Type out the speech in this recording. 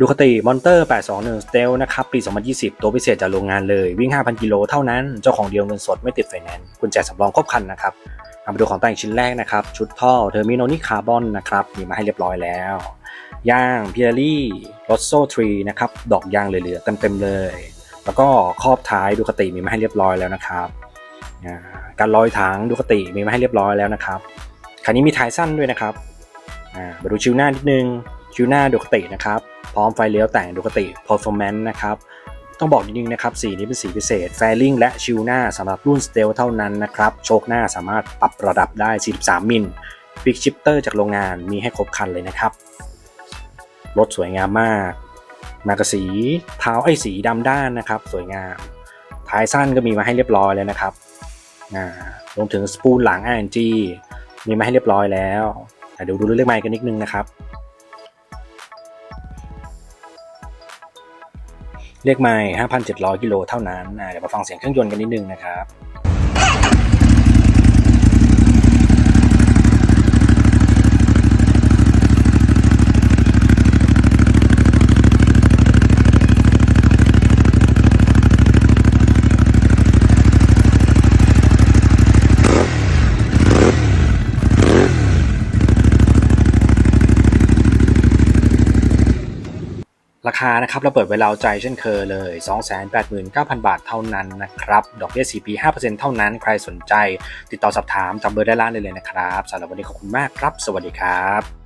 ดูคติมอนเตอร์ 821 s t e l นะครับ ปี 2020 ตัวพิเศษจากโรงงานเลย วิ่ง 5,000 กิโลเท่านั้น เจ้าของเดียวเงินสดไม่ติดไฟแนนซ์กุญแจสำรองครบคันนะครับเอามาดูของแต่งชิ้นแรกนะครับ ชุดท่อเทอร์มิโนนิคาร์บอนนะครับ มีมาให้เรียบร้อยแล้วย่างพิเ r รี่รถโซ่ทรีนะครับ ดอกยางเหลือๆเต็มๆเลย แล้วก็ครอบท้ายดูคติมีมาให้เรียบร้อยแล้วนะครับการลอยถังดูคติมีมาให้เรียบร้อยแล้วนะครับคันนี้มีท้ายสั้นด้วยนะครับมาดูชิวหน้านิดนึง ชิวหน้าดูคตินะครับ พร้อมไฟเลี้ยวแต่งดูคติ performance นะครับ ต้องบอกนิดนึงนะครับ สีนี้เป็นสีพิเศษ แฟลิงและชิวหน้าสำหรับรุ่นสเตลเท่านั้นนะครับ โชคหน้าสามารถปรับระดับได้ 43 มิลฟิกชิปเตอร์จากโรงงานมีให้ครบคันเลยนะครับ รถสวยงามมาก มากสีเท้าไอ้สีดำด้านนะครับ สวยงาม ท้ายสั้นก็มีมาให้เรียบร้อยแล้วนะครับรวมถึงสปูลหลัง RNG มีมาให้เรียบร้อยแล้วแต่เดี๋ยวดูเรื่องไม้กันนิดนึงนะครับ เรียกไม่5,700 กิโลเท่านั้นเดี๋ยวมาฟังเสียงเครื่องยนต์กันนิดนึงนะครับ ราคานะครับเราเปิดไว้เราใจเช่นเคยเลย 289,000 บาทเท่านั้นนะครับ ดอกเบี้ย 4 ปี 5%เท่านั้น ใครสนใจ ติดต่อสอบถามจำเบอร์ได้ล่างเลยเลยนะครับสำหรับวันนี้ขอบคุณมากครับ สวัสดีครับ